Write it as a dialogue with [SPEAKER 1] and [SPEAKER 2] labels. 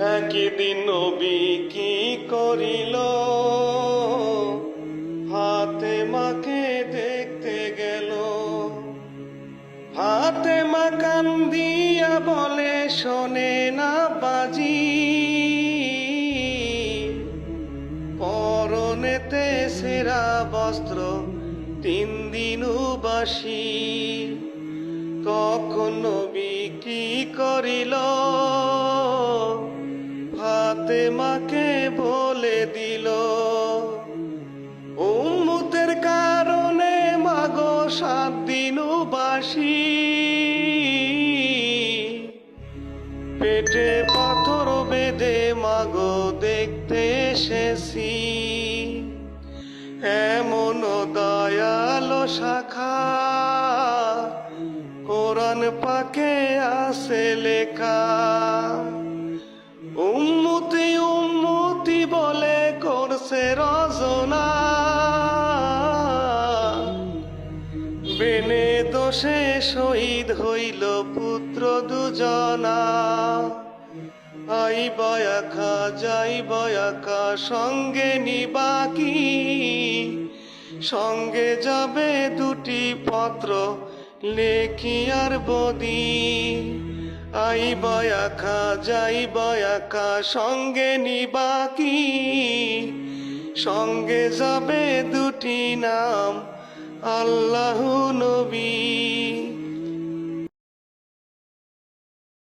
[SPEAKER 1] একদিন নবী কি করিল? হাতে মাকে দেখতে গেল। হাতে মা কান্দিয়া বলে, শোনে না বাজি। পরনেতে সেরা বস্ত্র, তিন দিন বাসি। তখন নবী কি করিল? হাতে মাকে বলে দিল, উম্মুতের কারণে মাগো সাত দিন বাসি। পেটে পাথর বেঁধে মাগো দেখতে এসেছি। এমন দয়ালো শাখা কোরআন পাকে আছে লেখা। বেনে দোষে শহীদ হইল পুত্র দুজনা। আই বয়াখা যাই বয়াখা সঙ্গে নিবাকি সঙ্গে যাবে দুটি পত্র, লেখি আর বদি। আই বয়াখা যাই বয়াখা সঙ্গে নিবাকি সঙ্গে যাবে দুটি নাম, আল্লাহ নবী